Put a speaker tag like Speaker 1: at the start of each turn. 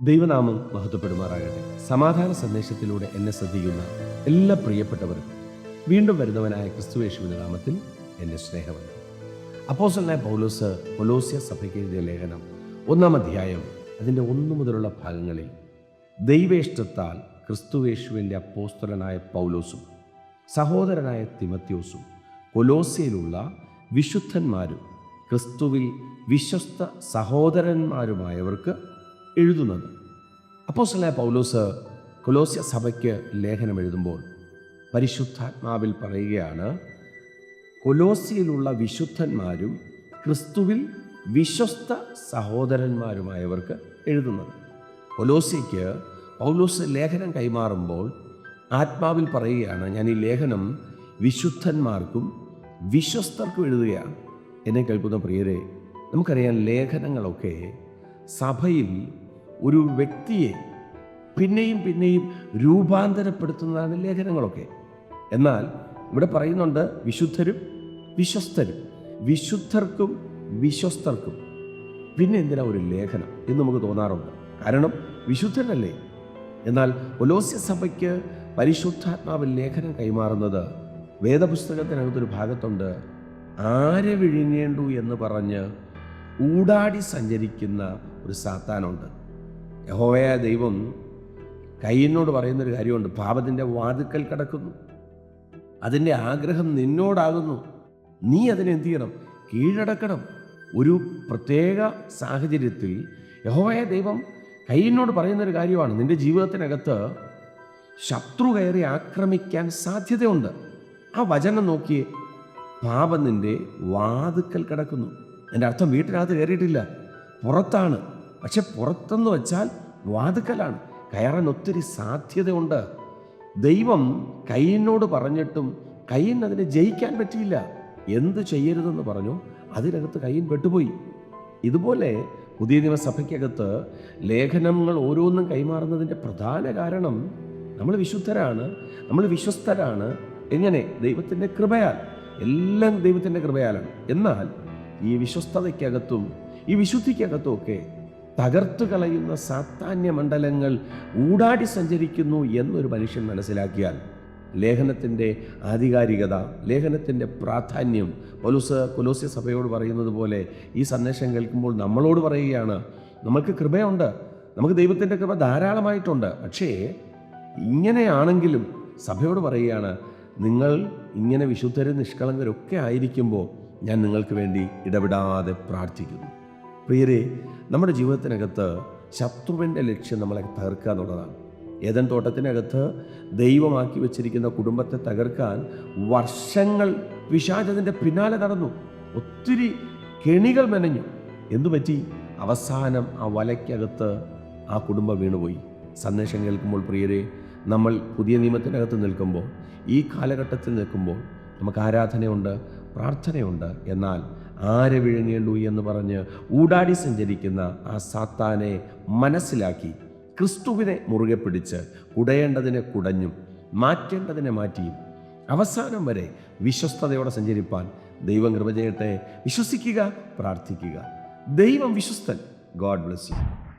Speaker 1: ദൈവനാമം മഹത്വപ്പെടുമാറാകട്ടെ. സമാധാന സന്ദേശത്തിലൂടെ എന്നെ ശ്രദ്ധിക്കുന്ന എല്ലാ പ്രിയപ്പെട്ടവരും വീണ്ടും വരുന്നവനായ ക്രിസ്തുവേശുവിന്റെ നാമത്തിൽ എന്നെ സ്നേഹമുണ്ട് അപ്പോസലായ പൗലോസ് പൊലോസ്യ സഭയ്ക്ക് എഴുതിയ ലേഖനം ഒന്നാം അധ്യായം അതിന്റെ ഒന്നു മുതലുള്ള ഭാഗങ്ങളിൽ ദൈവേഷ്ടത്താൽ ക്രിസ്തുവേശുവിന്റെ അപ്പോസ്തലനായ പൗലോസും സഹോദരനായ തിമത്യോസും കൊലോസ്യയിലുള്ള വിശുദ്ധന്മാരും ക്രിസ്തുവിൽ വിശ്വസ്ത സഹോദരന്മാരുമായവർക്ക് എഴുതുന്നത്. അപ്പോസ്തലനായ പൗലോസ് കൊലോസ്യ സഭയ്ക്ക് ലേഖനം എഴുതുമ്പോൾ പരിശുദ്ധാത്മാവിൽ പറയുകയാണ് കൊലോസിയിലുള്ള വിശുദ്ധന്മാരും ക്രിസ്തുവിൽ വിശ്വസ്ത സഹോദരന്മാരുമായവർക്ക് എഴുതുന്നത്. കൊലോസിക്ക് പൗലോസ് ലേഖനം കൈമാറുമ്പോൾ ആത്മാവിൽ പറയുകയാണ് ഞാൻ ഈ ലേഖനം വിശുദ്ധന്മാർക്കും വിശ്വസ്തർക്കും എഴുതുകയാണ്. എന്നെ കേൾക്കുന്ന പ്രിയരെ നമുക്കറിയാം ലേഖനങ്ങളൊക്കെ സഭയിൽ ഒരു വ്യക്തിയെ പിന്നെയും പിന്നെയും രൂപാന്തരപ്പെടുത്തുന്നതാണ് ലേഖനങ്ങളൊക്കെ. എന്നാൽ ഇവിടെ പറയുന്നുണ്ട് വിശുദ്ധരും വിശ്വസ്തരും. വിശുദ്ധർക്കും വിശ്വസ്തർക്കും. പിന്നെ എന്തിനാ ഒരു ലേഖനം എന്ന് നമുക്ക് തോന്നാറുണ്ട്? കാരണം വിശുദ്ധനല്ലേ എന്നാൽ ഒലോസ്യ സഭയ്ക്ക് പരിശുദ്ധാത്മാവിൽ ലേഖനം കൈമാറുന്നത് വേദപുസ്തകത്തിനകത്തൊരു ഭാഗത്തുണ്ട്. ആരെ വിഴുങ്ങേണ്ടു എന്ന് പറഞ്ഞ് ഊടാടി സഞ്ചരിക്കുന്ന ഒരു സാത്താനുണ്ട്. യഹോവയ ദൈവം കയ്യനോട് പറയുന്നൊരു കാര്യമുണ്ട്. പാപത്തിന്റെ വാതുക്കൽ കിടക്കുന്നു. അതിന്റെ ആഗ്രഹം നിന്നോടാകുന്നു. നീ അതിനെന്ത് ചെയ്യണം? കീഴടക്കണം. ഒരു പ്രത്യേക സാഹചര്യത്തിൽ യഹോവയ ദൈവം കയ്യനോട് പറയുന്നൊരു കാര്യമാണ്. നിന്റെ ജീവിതത്തിനകത്ത് ശത്രു കയറി ആക്രമിക്കാൻ സാധ്യതയുണ്ട്. ആ വചനം നോക്കിയേ പാപം നിന്റെ വാതുക്കൽ കിടക്കുന്നു. എന്റെ അർത്ഥം വീട്ടിനകത്ത് കയറിയിട്ടില്ല. പുറത്താണ്. പക്ഷെ പുറത്തെന്ന് വെച്ചാൽ വാതുക്കലാണ്. കയറാൻ ഒത്തിരി സാധ്യതയുണ്ട്. ദൈവം കയ്യനോട് പറഞ്ഞിട്ടും കയ്യൻ അതിനെ ജയിക്കാൻ പറ്റിയില്ല. എന്ത് ചെയ്യരുതെന്ന് പറഞ്ഞു. അതിനകത്ത് കയ്യൻ പെട്ടുപോയി. ഇതുപോലെ പുതിയ നിയമസഭയ്ക്കകത്ത് ലേഖനങ്ങൾ ഓരോന്നും കൈമാറുന്നതിന്റെ പ്രധാന കാരണം നമ്മൾ വിശുദ്ധരാണ് നമ്മൾ വിശ്വസ്തരാണ്. എങ്ങനെ? ദൈവത്തിന്റെ കൃപയാൽ. എല്ലാം ദൈവത്തിന്റെ കൃപയാലാണ്. എന്നാൽ ഈ വിശ്വസ്തതയ്ക്കകത്തും ഈ വിശുദ്ധിക്കകത്തും ഒക്കെ തകർത്തു കളയുന്ന സാത്താന്യ മണ്ഡലങ്ങൾ ഊടാടി സഞ്ചരിക്കുന്നു എന്നൊരു മനുഷ്യൻ മനസ്സിലാക്കിയാൽ ലേഖനത്തിന്റെ ആധികാരികത ലേഖനത്തിന്റെ പ്രാധാന്യം പൊലൂസ് കൊലോസ്യ സഭയോട് പറയുന്നത് പോലെ ഈ സന്ദേശം കേൾക്കുമ്പോൾ നമ്മളോട് പറയുകയാണ് നമുക്ക് കൃപയുണ്ട് നമുക്ക് ദൈവത്തിന്റെ കൃപ ധാരാളമായിട്ടുണ്ട്. പക്ഷേ ഇങ്ങനെയാണെങ്കിലും സഭയോട് പറയുകയാണ് നിങ്ങൾ ഇങ്ങനെ വിശുദ്ധരും നിഷ്കളങ്കരൊക്കെ ആയിരിക്കുമ്പോൾ ഞാൻ നിങ്ങൾക്ക് വേണ്ടി ഇടപെടാതെ പ്രാർത്ഥിക്കുന്നു. പ്രിയരെ നമ്മുടെ ജീവിതത്തിനകത്ത് ശത്രുവിന്റെ ലക്ഷ്യം നമ്മളെ തകർക്കുക എന്നുള്ളതാണ്. ഏതൻ തോട്ടത്തിനകത്ത് ദൈവമാക്കി വെച്ചിരിക്കുന്ന കുടുംബത്തെ തകർക്കാൻ വർഷങ്ങൾ പിശാചതിന്റെ പിന്നാലെ നടന്നു. ഒത്തിരി കെണികൾ മെനഞ്ഞു. എന്തുപറ്റി? അവസാനം ആ വലയ്ക്കകത്ത് ആ കുടുംബം വീണുപോയി. സന്ദേശം കേൾക്കുമ്പോൾ പ്രിയരെ നമ്മൾ പുതിയ നിയമത്തിനകത്ത് നിൽക്കുമ്പോൾ ഈ കാലഘട്ടത്തിൽ നിൽക്കുമ്പോൾ നമുക്ക് ആരാധനയുണ്ട്? പ്രാർത്ഥനയുണ്ട്. എന്നാൽ ആരെ വിഴുങ്ങിയുള്ളൂ എന്ന് പറഞ്ഞ് ഊടാടി സഞ്ചരിക്കുന്ന ആ സാത്താനെ മനസ്സിലാക്കി ക്രിസ്തുവിനെ മുറുകെ പിടിച്ച് കുടയേണ്ടതിനെ കുടഞ്ഞും മാറ്റേണ്ടതിനെ മാറ്റിയും അവസാനം വരെ വിശ്വസ്തയോടെ സഞ്ചരിപ്പാൻ ദൈവം കൃപ ചെയ്യട്ടെ. വിശ്വസിക്കുക പ്രാർത്ഥിക്കുക. ദൈവം വിശ്വസ്തൻ. God bless you.